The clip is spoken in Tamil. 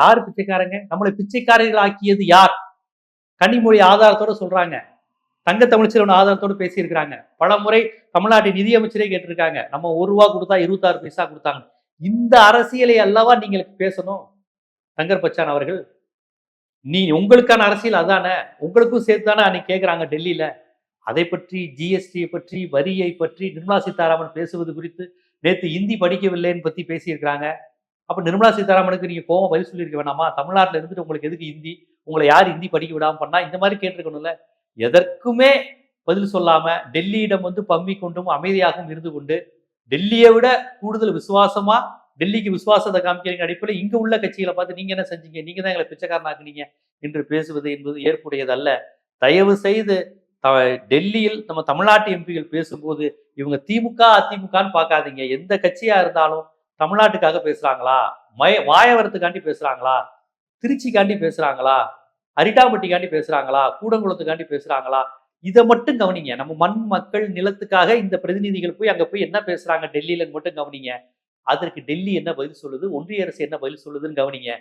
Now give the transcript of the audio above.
யார் பிச்சைக்காரங்க? நம்மளை பிச்சைக்காரர்கள் ஆக்கியது யார்? கனிமொழி ஆதாரத்தோட சொல்றாங்க. தங்க தமிழ்ச்செல்வன் ஆதாரத்தோட பேசியிருக்கிறாங்க. பல முறை தமிழ்நாட்டின் நிதியமைச்சரே கேட்டிருக்காங்க. நம்ம ஒரு ரூபா கொடுத்தா இருபத்தாறு பைசா கொடுத்தாங்க. இந்த அரசியலை அல்லவா நீங்கள் பேசணும்? தங்கர் பச்சான் அவர்கள் நீ உங்களுக்கான அரசியல் அதானே? உங்களுக்கும் சேர்த்து தானே அன்னைக்கு கேட்குறாங்க டெல்லியில. அதை பற்றி ஜிஎஸ்டியை பற்றி வரியை பற்றி நிர்மலா சீதாராமன் பேசுவது குறித்து நேற்று இந்தி படிக்கவில்லைன்னு பற்றி பேசியிருக்கிறாங்க. அப்ப நிர்மலா சீதாராமனுக்கு நீங்க கோவம் பதில் சொல்லியிருக்க வேணாமா? தமிழ்நாட்டில் இருந்துட்டு உங்களுக்கு எதுக்கு ஹிந்தி? உங்களை யார் ஹிந்தி படிக்க விடாம பண்ணா? இந்த மாதிரி கேட்டிருக்கணும்ல. எதற்குமே பதில் சொல்லாம டெல்லியிடம் வந்து பம்மி கொண்டும் அமைதியாகவும் இருந்து கொண்டு டெல்லியை விட கூடுதல் விசுவாசமா டெல்லிக்கு விசுவாசத்தை காமிக்கிறீங்க அடிப்படையில் இங்க உள்ள கட்சிகளை பார்த்து நீங்க என்ன செஞ்சீங்க? நீங்க தான் எங்களை பிச்சைக்காரனாக்குனீங்க என்று பேசுவது என்பது ஏற்புடையதல்ல. தயவு செய்து த- டெல்லியில் நம்ம தமிழ்நாட்டு எம்பிகள் பேசும்போது இவங்க திமுக அதிமுகன்னு பார்க்காதீங்க. எந்த கட்சியா இருந்தாலும் தமிழ்நாட்டுக்காக பேசுறாங்களா? மய வாயவரத்துக்காண்டி பேசுறாங்களா? திருச்சிக்காண்டி பேசுறாங்களா? அரிட்டாம்பட்டிக்காண்டி பேசுறாங்களா? கூடங்குளத்துக்காண்டி பேசுறாங்களா? இதை மட்டும் கவனிங்க. நம்ம மண் மக்கள் நிலத்துக்காக இந்த பிரதிநிதிகள் போய் அங்க போய் என்ன பேசுறாங்க டெல்லியில மட்டும் கவனிங்க. அதற்கு டெல்லி என்ன பதில் சொல்லுது? ஒன்றிய அரசு என்ன பதில் சொல்லுதுன்னு கவனிங்க.